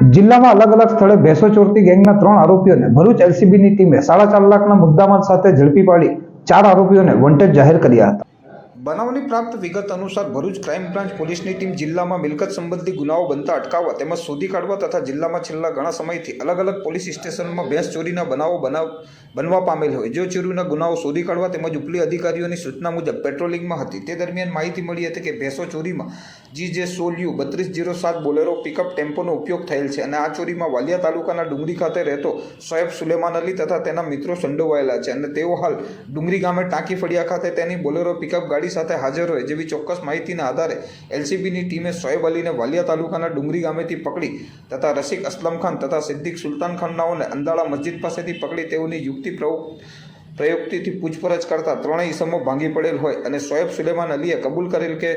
જિલ્લામાં અલગ અલગ સ્થળે ભેંસો ચોરતી ગેંગના ત્રણ આરોપીઓને ભરૂચ એલસીબીની ટીમે સાડા ચાર લાખના મુદ્દામાલ સાથે ઝડપી પાડી ચાર આરોપીઓને વોન્ટેડ જાહેર કર્યા હતા. બનાવની પ્રાપ્ત વિગત અનુસાર ભરૂચ ક્રાઇમ બ્રાન્ચ પોલીસની ટીમ જિલ્લામાં મિલકત સંબંધી ગુનાઓ બનતા અટકાવવા તેમજ શોધી કાઢવા તથા જિલ્લામાં છેલ્લા ઘણા સમયથી અલગ અલગ પોલીસ સ્ટેશનમાં ભેંસ ચોરીના બનાવો બનાવ બનવા પામેલ હોય. જે ચોરીના ગુનાઓ શોધી કાઢવા તેમજ ઉપલી અધિકારીઓની સૂચના મુજબ પેટ્રોલિંગમાં હતી. તે દરમિયાન માહિતી મળી હતી કે ભેંસો ચોરીમાં જી જે સોલ્યુ બત્રીસ જીરો સાત બોલેરો પિકઅપ ટેમ્પોનો ઉપયોગ થયેલ છે અને આ ચોરીમાં વાલિયા તાલુકાના ડુંગરી ખાતે રહેતો સોએબ સુલેમાન અલી તથા તેના મિત્રો સંડોવાયેલા છે અને તેઓ હાલ ડુંગરી ગામે ટાંકી ફળિયા ખાતે તેની બોલેરો પિકઅપ ગાડી સાથે હાજર હોય જેવી ચોક્કસ માહિતીના આધારે એલસીબીની ટીમે સોએબ અલીને વાલિયા તાલુકાના ડુંગરી ગામેથી પકડી તથા રસિક અસલમ ખાન તથા સિદ્દીક સુલતાન ખાનનાઓને અંદાળા મસ્જિદ પાસેથી પકડી તેઓની યુક્તિ પ્રયોગ પ્રયુક્તિથી પૂછપરછ કરતા ત્રણેય ઇસમો ભાંગી પડેલ હોય અને સોએબ સુલેમાન અલીએ કબૂલ કરેલ કે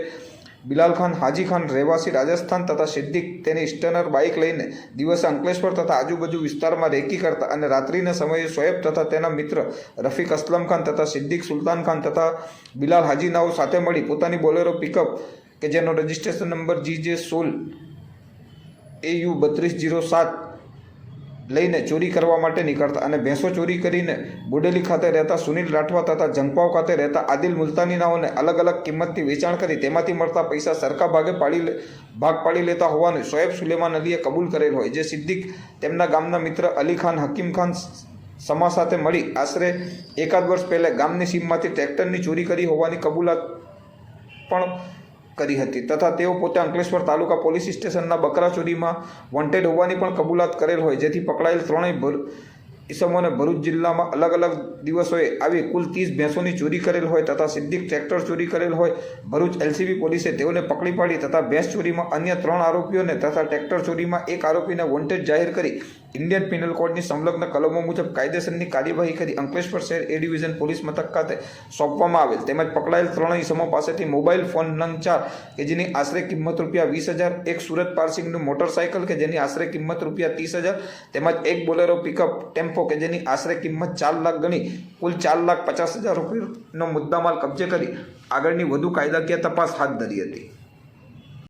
બિલાલ ખાન, હાજી ખાન, રહેવાસી રાજસ્થાન તથા સિદ્દીક તેની સ્ટનર બાઇક લઈને દિવસે અંકલેશ્વર તથા આજુબાજુ વિસ્તારમાં રેકી કરતા અને રાત્રિના સમયે શોએબ તથા તેના મિત્ર રફીક અસલમ ખાન તથા સિદ્દીક સુલતાન ખાન તથા બિલાલ હાજીનાઓ સાથે મળી પોતાની બોલેરો પિકઅપ કે જેનો રજિસ્ટ્રેશન નંબર જી જે સોલ એ યુ બત્રીસ જીરો સાત લઈને ચોરી કરવા માટે નીકળતા અને ભેંસો ચોરી કરીને બુડેલી ખાતે રહેતા સુનિલ રાઠવા તથા જંગપાવ ખાતે રહેતા આદિલ મુલતાનીનાઓને અલગ અલગ કિંમતથી વેચાણ કરી તેમાંથી મળતા પૈસા સરખા ભાગે પાડી ભાગ પાડી લેતા હોવાનું શોએબ સુલેમાન અલીએ કબૂલ કરેલ હોય, જે સિદ્દીક તેમના ગામના મિત્ર અલી ખાન, હકીમ ખાન સમા સાથે મળી. આશરે એકાદ વર્ષ પહેલાં ગામની સીમમાંથી ટ્રેક્ટરની ચોરી કરી હોવાની કબૂલાત પણ કરી હતી તથા તેઓ પોતે અંકલેશ્વર તાલુકા પોલીસ સ્ટેશનના બકરા ચોરીમાં વોન્ટેડ હોવાની પણ કબૂલાત કરેલ હોય, જેથી પકડાયેલ ત્રણેય ભર ઈસમોને ભરૂચ જિલ્લામાં અલગ અલગ દિવસોએ આવી કુલ ત્રીસ ભેંસોની ચોરી કરેલ હોય તથા સિદ્ધિક ટ્રેક્ટર ચોરી કરેલ હોય. ભરૂચ એલસીબી પોલીસે તેઓને પકડી પાડી તથા ભેંસ ચોરીમાં અન્ય ત્રણ આરોપીઓને તથા ટ્રેક્ટર ચોરીમાં એક આરોપીને વોન્ટેડ જાહેર કરી ઇન્ડિયન પિનલ કોડની સંલગ્ન કલમો મુજબ કાયદેસરની કાર્યવાહી કરી અંકલેશ્વર શહેર એ ડિવિઝન પોલીસ મથક ખાતે સોંપવામાં આવેલ તેમજ પકડાયેલ ત્રણેય ઇસમો પાસેથી મોબાઈલ ફોન નંગ ચાર કે જેની આશરે કિંમત રૂપિયા વીસ હજાર, એક સુરત પાર્સિંગનું મોટરસાયકલ કે જેની આશરે કિંમત રૂપિયા ત્રીસ હજાર તેમજ એક બોલેરો પિકઅપ ટેમ્પો કે જેની આશરે કિંમત ચાર લાખ ગણી કુલ ચાર લાખ પચાસ હજાર રૂપિયાનો મુદ્દામાલ કબજે કરી આગળની વધુ કાયદાકીય તપાસ હાથ ધરી હતી.